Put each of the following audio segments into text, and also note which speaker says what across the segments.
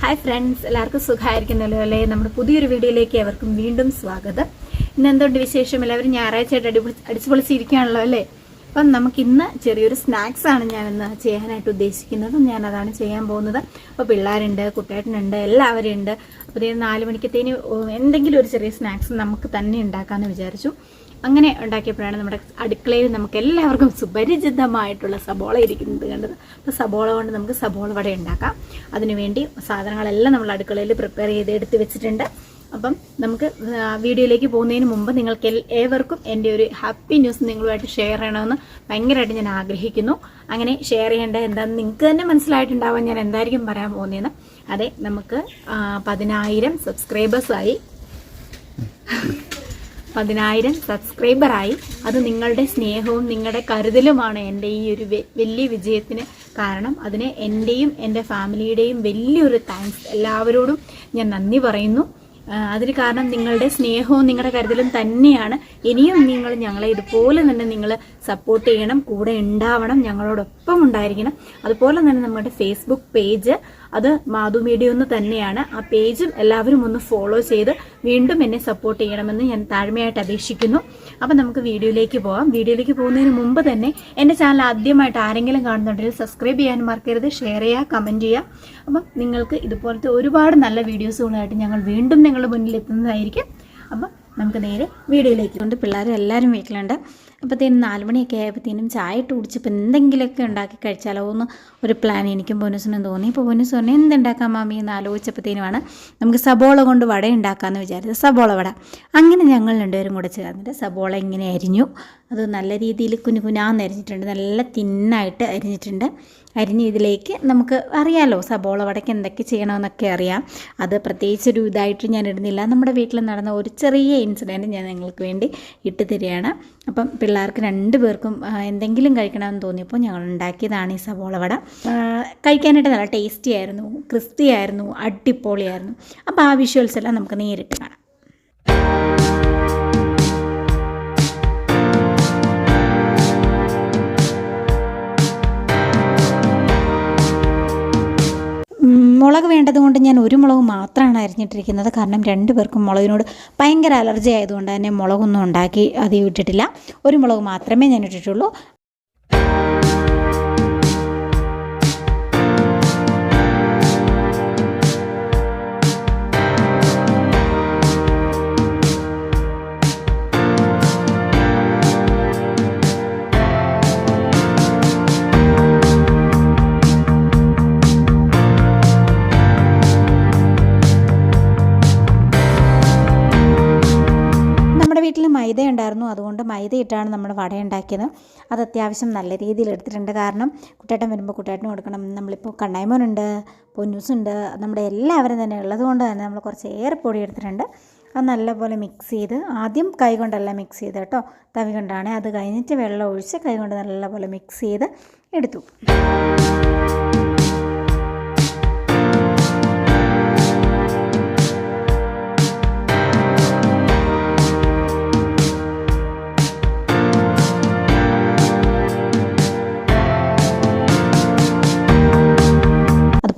Speaker 1: Hi friends എല്ലാവർക്കും സുഖമായിരിക്കുന്നല്ലോ അല്ലേ? നമ്മുടെ പുതിയൊരു വീഡിയോയിലേക്ക് എവർക്കും വീണ്ടും സ്വാഗതം. ഇന്ന് എന്തുകൊണ്ട് വിശേഷം? എല്ലാവരും ഞായറാഴ്ചയായിട്ട് അടിപൊളി അടിച്ചു പൊളിച്ചിരിക്കുകയാണല്ലോ അല്ലേ? അപ്പം നമുക്ക് ഇന്ന് ചെറിയൊരു സ്നാക്സ് ആണ് ഞാൻ ഇന്ന് ചെയ്യാനായിട്ട് ഉദ്ദേശിക്കുന്നത്. ഞാൻ അതാണ് ചെയ്യാൻ പോകുന്നത്. അപ്പോൾ പിള്ളേരുണ്ട് കുട്ടേട്ടനുണ്ട് എല്ലാവരും ഉണ്ട്. ഇതിന് നാല് മണിക്കത്തേന് എന്തെങ്കിലും ഒരു ചെറിയ സ്നാക്സ് നമുക്ക് തന്നെ ഉണ്ടാക്കാമെന്ന് വിചാരിച്ചു. അങ്ങനെ ഉണ്ടാക്കിയപ്പോഴാണ് നമ്മുടെ അടുക്കളയിൽ നമുക്ക് എല്ലാവർക്കും സുപരിചിതമായിട്ടുള്ള സബോള ഇരിക്കുന്നത് കണ്ടത്. അപ്പോൾ സബോള കൊണ്ട് നമുക്ക് സബോള വട ഉണ്ടാക്കാം. അതിനുവേണ്ടി സാധനങ്ങളെല്ലാം നമ്മൾ അടുക്കളയിൽ പ്രിപ്പയർ ചെയ്ത് എടുത്ത് വെച്ചിട്ടുണ്ട്. അപ്പം നമുക്ക് വീഡിയോയിലേക്ക് പോകുന്നതിന് മുമ്പ് നിങ്ങൾക്ക് ഏവർക്കും എന്റെ ഒരു ഹാപ്പി ന്യൂസ് നിങ്ങളുമായിട്ട് ഷെയർ ചെയ്യണമെന്ന് ഭയങ്കരമായിട്ട് ഞാൻ ആഗ്രഹിക്കുന്നു. അങ്ങനെ ഷെയർ ചെയ്യേണ്ട എന്താണെന്ന് നിങ്ങൾക്ക് തന്നെ മനസ്സിലായിട്ടുണ്ടാവാൻ ഞാൻ എന്തായിരിക്കും പറയാൻ പോകുന്നതെന്ന്. അതെ നമുക്ക് പതിനായിരം സബ്സ്ക്രൈബേഴ്സായി പതിനായിരം സബ്സ്ക്രൈബറായി. അത് നിങ്ങളുടെ സ്നേഹവും നിങ്ങളുടെ കരുതലുമാണ് എന്റെ ഈ ഒരു വലിയ വിജയത്തിന് കാരണം. അതിന് എന്റെയും എന്റെ ഫാമിലിയുടെയും വലിയൊരു താങ്ക്സ്. എല്ലാവരോടും ഞാൻ നന്ദി പറയുന്നു. അതിന് കാരണം നിങ്ങളുടെ സ്നേഹവും നിങ്ങളുടെ കരുതലും തന്നെയാണ്. ഇനിയും നിങ്ങൾ ഞങ്ങളെ ഇതുപോലെ തന്നെ നിങ്ങൾ സപ്പോർട്ട് ചെയ്യണം. കൂടെ ഉണ്ടാവണം. ഞങ്ങളോടൊപ്പം ഉണ്ടായിരിക്കണം. അതുപോലെ തന്നെ നമ്മുടെ ഫേസ്ബുക്ക് പേജ് അത് മാധു മീഡിയ ഒന്ന് തന്നെയാണ്. ആ പേജും എല്ലാവരും ഒന്ന് ഫോളോ ചെയ്ത് വീണ്ടും എന്നെ സപ്പോർട്ട് ചെയ്യണമെന്ന് ഞാൻ താഴ്മയായിട്ട് അപേക്ഷിക്കുന്നു. അപ്പം നമുക്ക് വീഡിയോയിലേക്ക് പോകാം വീഡിയോയിലേക്ക് പോകുന്നതിന് മുമ്പ് തന്നെ എന്റെ ചാനൽ ആദ്യമായിട്ട് ആരെങ്കിലും കാണുന്നുണ്ടെങ്കിൽ സബ്സ്ക്രൈബ് ചെയ്യാൻ മറക്കരുത് ഷെയർ ചെയ്യുക കമന്റ് ചെയ്യുക. അപ്പം നിങ്ങൾക്ക് ഇതുപോലത്തെ ഒരുപാട് നല്ല വീഡിയോസുകളായിട്ട് ഞങ്ങൾ വീണ്ടും നിങ്ങളുടെ മുന്നിൽ എത്തുന്നതായിരിക്കും. അപ്പം നമുക്ക് നേരെ വീഡിയോയിലേക്ക് കൊണ്ട് പിള്ളേരെല്ലാവരും വീട്ടിലുണ്ട്. അപ്പോഴത്തേനും നാല് മണിയൊക്കെ ആയപ്പോഴത്തേനും ചായ ഇട്ട് കുടിച്ചപ്പോൾ എന്തെങ്കിലുമൊക്കെ ഉണ്ടാക്കി കഴിച്ചാലോ എന്ന് ഒരു പ്ലാൻ എനിക്കും പൊന്നുസിനും തോന്നി. ഇപ്പോൾ ബോനസ് പറഞ്ഞു എന്തുണ്ടാക്കാം മാമി? എന്ന് ആലോചിച്ചപ്പോഴത്തേനുമാണ് നമുക്ക് സബോള കൊണ്ട് വട ഉണ്ടാക്കാമെന്ന് വിചാരിച്ചത് സബോള വട. അങ്ങനെ ഞങ്ങൾ രണ്ടുപേരും കൂടെ ചേർന്നിട്ട് സബോള ഇങ്ങനെ അരിഞ്ഞു. അത് നല്ല രീതിയിൽ കുനു കുനാന്ന് അരിഞ്ഞിട്ടുണ്ട് നല്ല തിന്നായിട്ട് അരിഞ്ഞിട്ടുണ്ട്. അരിഞ്ഞ് ഇതിലേക്ക് നമുക്ക് അറിയാമല്ലോ സബോള വടയ്ക്ക് എന്തൊക്കെ ചെയ്യണമെന്നൊക്കെ അറിയാം. അത് പ്രത്യേകിച്ച് ഒരു ഇതായിട്ട് ഞാൻ ഇടുന്നില്ല. നമ്മുടെ വീട്ടിൽ നടന്ന ഒരു ചെറിയ ഇൻസിഡന്റ് ഞാൻ നിങ്ങൾക്ക് വേണ്ടി ഇട്ട് തരികയാണ് അപ്പം പിള്ളേർക്ക് രണ്ട് പേർക്കും എന്തെങ്കിലും കഴിക്കണമെന്ന് തോന്നിയപ്പോൾ ഞങ്ങൾ ഉണ്ടാക്കിയതാണ് ഈ സവോള വട. കഴിക്കാനായിട്ട് നല്ല ടേസ്റ്റി ആയിരുന്നു ക്രിസ്പി ആയിരുന്നു അടിപൊളിയായിരുന്നു. അപ്പോൾ ആ വിഷ്വൽസ് എല്ലാം നമുക്ക് നേരിട്ട് കാണാം. വേണ്ടതുകൊണ്ട് ഞാൻ ഒരു മുളക് മാത്രമാണ് അരിഞ്ഞിട്ടിരിക്കുന്നത്. കാരണം രണ്ട് പേർക്കും മുളകിനോട് ഭയങ്കര അലർജി ആയതുകൊണ്ട് തന്നെ മുളകൊന്നും ഉണ്ടാക്കി അധികം ഇട്ടിട്ടില്ല. ഒരു മുളക് മാത്രമേ ഞാൻ ഇട്ടിട്ടുള്ളൂ. മൈദ ഉണ്ടായിരുന്നു അതുകൊണ്ട് മൈദ ഇട്ടാണ് നമ്മൾ വട ഉണ്ടാക്കിയത് അത് അത്യാവശ്യം നല്ല രീതിയിൽ എടുത്തിട്ടുണ്ട്. കാരണം കുട്ടേട്ടൻ വരുമ്പോൾ കുട്ടേട്ടന് കൊടുക്കണം. നമ്മളിപ്പോൾ കണ്ണായ്മോനുണ്ട് പൊന്നൂസുണ്ട് നമ്മുടെ എല്ലാവരും തന്നെ ഉള്ളത് കൊണ്ട് തന്നെ നമ്മൾ കുറച്ച് ഏറെ പൊടി എടുത്തിട്ടുണ്ട്. അത് നല്ലപോലെ മിക്സ് ചെയ്ത് ആദ്യം കൈ കൊണ്ടല്ല മിക്സ് ചെയ്ത് കേട്ടോ. തവി കൊണ്ടാണ്. അത് കഴിഞ്ഞിട്ട് വെള്ളം ഒഴിച്ച് കൈ കൊണ്ട് നല്ലപോലെ മിക്സ് ചെയ്ത് എടുത്തു.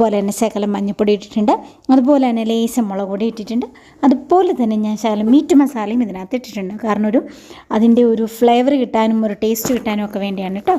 Speaker 1: അതുപോലെ തന്നെ ശകലം മഞ്ഞൾപ്പൊടി ഇട്ടിട്ടുണ്ട്. അതുപോലെ തന്നെ ലേശം മുളക് പൊടി ഇട്ടിട്ടുണ്ട്. അതുപോലെ തന്നെ ഞാൻ ശകലം മീറ്റ് മസാലയും ഇതിനകത്ത് ഇട്ടിട്ടുണ്ട്. കാരണം ഒരു അതിന്റെ ഒരു ഫ്ലേവർ കിട്ടാനും ഒരു ടേസ്റ്റ് കിട്ടാനും ഒക്കെ വേണ്ടിയാണ് കേട്ടോ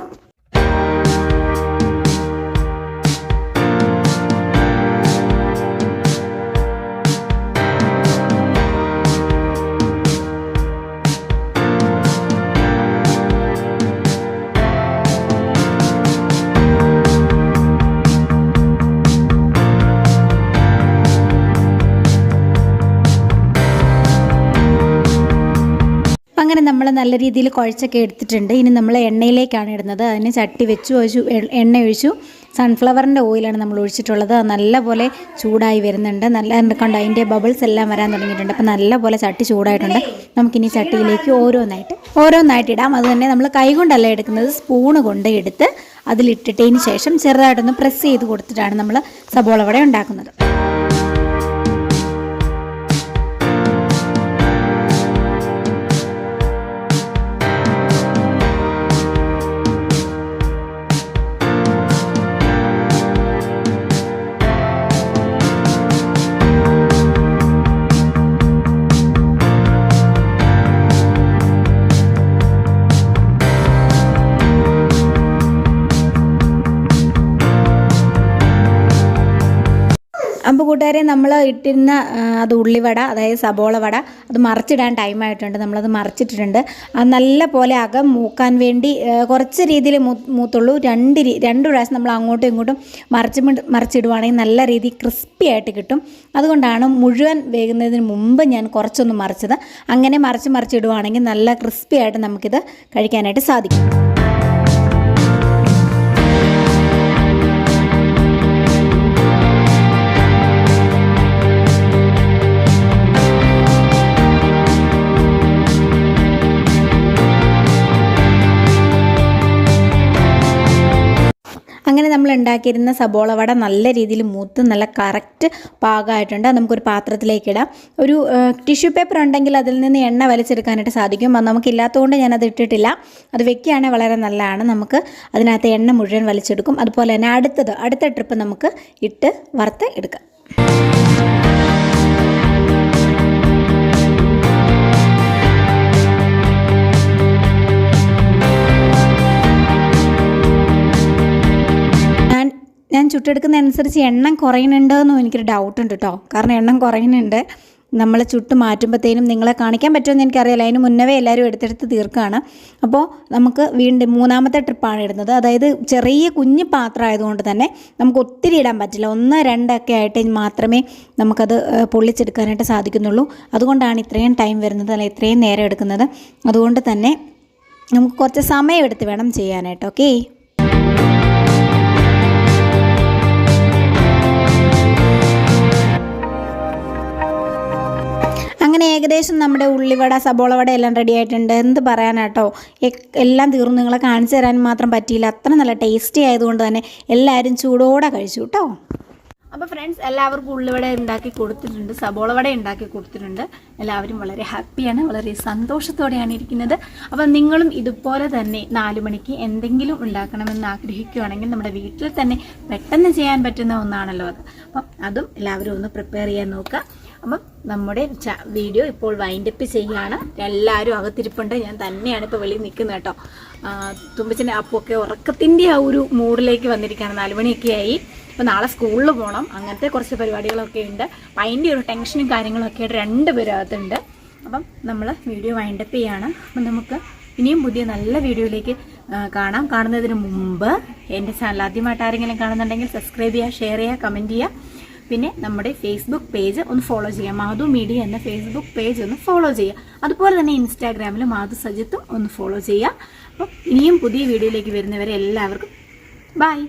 Speaker 1: നല്ല രീതിയിൽ കുഴച്ചൊക്കെ എടുത്തിട്ടുണ്ട്. ഇനി നമ്മൾ എണ്ണയിലേക്കാണ് ഇടുന്നത്. അതിന് ചട്ടി വെച്ചു ഒഴിച്ചു എണ്ണ ഒഴിച്ചു. സൺഫ്ലവറിന്റെ ഓയിലാണ് നമ്മൾ ഒഴിച്ചിട്ടുള്ളത്. നല്ലപോലെ ചൂടായി വരുന്നുണ്ട്. നല്ല കണ്ട് അതിന്റെ ബബിൾസ് എല്ലാം വരാൻ തുടങ്ങിയിട്ടുണ്ട്. അപ്പോൾ നല്ലപോലെ ചട്ടി ചൂടായിട്ടുണ്ട്. നമുക്കിനി ചട്ടിയിലേക്ക് ഓരോന്നായിട്ട് ഓരോന്നായിട്ട് ഇടാം. അതുതന്നെ നമ്മൾ കൈകൊണ്ടല്ല എടുക്കുന്നത്. സ്പൂണ് കൊണ്ട് എടുത്ത് അതിലിട്ടിട്ടതിന് ശേഷം ചെറുതായിട്ടൊന്ന് പ്രസ് ചെയ്ത് കൊടുത്തിട്ടാണ് നമ്മൾ സബോള വട ഉണ്ടാക്കുന്നത്. അപ്പോൾ കൂട്ടുകാരെ നമ്മൾ ഇട്ടിരുന്ന അത് ഉള്ളിവട അതായത് സബോള വട അത് മറിച്ചിടാൻ ടൈമായിട്ടുണ്ട്. നമ്മളത് മറിച്ചിട്ടിട്ടുണ്ട്. അത് നല്ല പോലെ അകം മൂക്കാൻ വേണ്ടി കുറച്ച് രീതിയിൽ മൂത്തുള്ളൂ. രണ്ട് രണ്ട് പ്രാവശ്യം നമ്മൾ അങ്ങോട്ടും ഇങ്ങോട്ടും മറിച്ച് മറിച്ചിടുവാണെങ്കിൽ നല്ല രീതിയിൽ ക്രിസ്പി ആയിട്ട് കിട്ടും. അതുകൊണ്ടാണ് മുഴുവൻ വേകുന്നതിന് മുമ്പ് ഞാൻ കുറച്ചൊന്ന് മറിച്ചത്. അങ്ങനെ മറിച്ച് മറിച്ചിടുവാണെങ്കിൽ നല്ല ക്രിസ്പി ആയിട്ട് നമുക്കിത് കഴിക്കാനായിട്ട് സാധിക്കും. നമ്മൾ ഉണ്ടാക്കിയിരുന്ന സബോള വട നല്ല രീതിയിൽ മൂത്ത് നല്ല കറക്റ്റ് പാകമായിട്ടുണ്ട്. നമുക്കൊരു പാത്രത്തിലേക്ക് ഇടാം. ഒരു ടിഷ്യൂ പേപ്പർ ഉണ്ടെങ്കിൽ അതിൽ നിന്ന് എണ്ണ വലിച്ചെടുക്കാനായിട്ട് സാധിക്കും. അത് നമുക്കില്ലാത്തതുകൊണ്ട് ഞാനത് ഇട്ടിട്ടില്ല. അത് വെക്കുകയാണെങ്കിൽ വളരെ നല്ലതാണ്. നമുക്ക് അതിനകത്ത് എണ്ണ മുഴുവൻ വലിച്ചെടുക്കും. അതുപോലെ തന്നെ അടുത്തത് അടുത്ത ട്രിപ്പ് നമുക്ക് ഇട്ട് വറുത്ത് എടുക്കാം. ഞാൻ ചുട്ടെടുക്കുന്ന അനുസരിച്ച് എണ്ണം കുറയുന്നുണ്ടോയെന്നും എനിക്കൊരു ഡൗട്ട് ഉണ്ട് കേട്ടോ കാരണം എണ്ണം കുറയുന്നുണ്ട്. നമ്മൾ ചുട്ട് മാറ്റുമ്പോഴത്തേനും നിങ്ങളെ കാണിക്കാൻ പറ്റുമെന്ന് എനിക്കറിയില്ല. അതിന് മുന്നവേ എല്ലാവരും എടുത്തെടുത്ത് തീർക്കുകയാണ്. അപ്പോൾ നമുക്ക് വീണ്ടും മൂന്നാമത്തെ ട്രിപ്പാണ് ഇടുന്നത്. അതായത് ചെറിയ കുഞ്ഞു പാത്രം ആയതുകൊണ്ട് തന്നെ നമുക്ക് ഒത്തിരി ഇടാൻ പറ്റില്ല. ഒന്ന് രണ്ടൊക്കെ ആയിട്ട് മാത്രമേ നമുക്കത് പൊള്ളിച്ചെടുക്കാനായിട്ട് സാധിക്കുന്നുള്ളൂ. അതുകൊണ്ടാണ് ഇത്രയും ടൈം വരുന്നത് അല്ല ഇത്രയും നേരം എടുക്കുന്നത്. അതുകൊണ്ട് തന്നെ നമുക്ക് കുറച്ച് സമയം എടുത്ത് വേണം ചെയ്യാനായിട്ട്. ഓക്കേ? അങ്ങനെ ഏകദേശം നമ്മുടെ ഉള്ളിവട സബോള വട എല്ലാം റെഡി ആയിട്ടുണ്ട്. എന്ത് പറയാനാട്ടോ? എല്ലാം തീർന്നു. നിങ്ങളെ കാണിച്ചു തരാൻ മാത്രം പറ്റിയില്ല. അത്ര നല്ല ടേസ്റ്റി ആയതുകൊണ്ട് തന്നെ എല്ലാവരും ചൂടോടെ കഴിച്ചു കേട്ടോ അപ്പോൾ ഫ്രണ്ട്സ് എല്ലാവർക്കും ഉള്ളിവട ഉണ്ടാക്കി കൊടുത്തിട്ടുണ്ട്. സബോള വട ഉണ്ടാക്കി കൊടുത്തിട്ടുണ്ട്. എല്ലാവരും വളരെ ഹാപ്പിയാണ് വളരെ സന്തോഷത്തോടെയാണ് ഇരിക്കുന്നത്. അപ്പം നിങ്ങളും ഇതുപോലെ തന്നെ നാല് മണിക്ക് എന്തെങ്കിലും ഉണ്ടാക്കണമെന്ന് ആഗ്രഹിക്കുകയാണെങ്കിൽ നമ്മുടെ വീട്ടിൽ തന്നെ പെട്ടെന്ന് ചെയ്യാൻ പറ്റുന്ന ഒന്നാണല്ലോ അത്. അപ്പം അതും എല്ലാവരും ഒന്ന് പ്രിപ്പയർ ചെയ്യാൻ നോക്കുക. അപ്പം നമ്മുടെ വീഡിയോ ഇപ്പോൾ വൈൻഡപ്പ് ചെയ്യുകയാണ് എല്ലാവരും അകത്തിരിപ്പുണ്ട്. ഞാൻ തന്നെയാണ് ഇപ്പോൾ വെളിയിൽ നിൽക്കുന്നത് കേട്ടോ. തുമ്പച്ചന്റെ അപ്പൊക്കെ ഉറക്കത്തിന്റെ ആ ഒരു മൂഡിലേക്ക് വന്നിരിക്കുകയാണ്. നാലുമണിയൊക്കെ ആയി അപ്പോൾ നാളെ സ്കൂളിൽ പോകണം അങ്ങനത്തെ കുറച്ച് പരിപാടികളൊക്കെ ഉണ്ട്. അപ്പം അതിന്റെ ഒരു ടെൻഷനും കാര്യങ്ങളൊക്കെ ആയിട്ട് രണ്ട് അകത്തുണ്ട്. അപ്പം നമ്മൾ വീഡിയോ വൈൻഡപ്പ് ചെയ്യാണ്. അപ്പം നമുക്ക് ഇനിയും പുതിയ നല്ല വീഡിയോയിലേക്ക് കാണാം. കാണുന്നതിന് മുമ്പ് എന്റെ ചാനൽ ആദ്യമായിട്ട് ആരെങ്കിലും കാണുന്നുണ്ടെങ്കിൽ സബ്സ്ക്രൈബ് ചെയ്യുക ഷെയർ ചെയ്യുക കമന്റ് ചെയ്യുക. പിന്നെ നമ്മുടെ ഫേസ്ബുക്ക് പേജ് ഒന്ന് ഫോളോ ചെയ്യാം മാധു മീഡിയ എന്ന ഫേസ്ബുക്ക് പേജ് ഒന്ന് ഫോളോ ചെയ്യുക. അതുപോലെ തന്നെ ഇൻസ്റ്റാഗ്രാമിൽ മാധു സജിത്തും ഒന്ന് ഫോളോ ചെയ്യുക. അപ്പം ഇനിയും പുതിയ വീഡിയോയിലേക്ക് വരുന്നവരെ എല്ലാവർക്കും ബൈ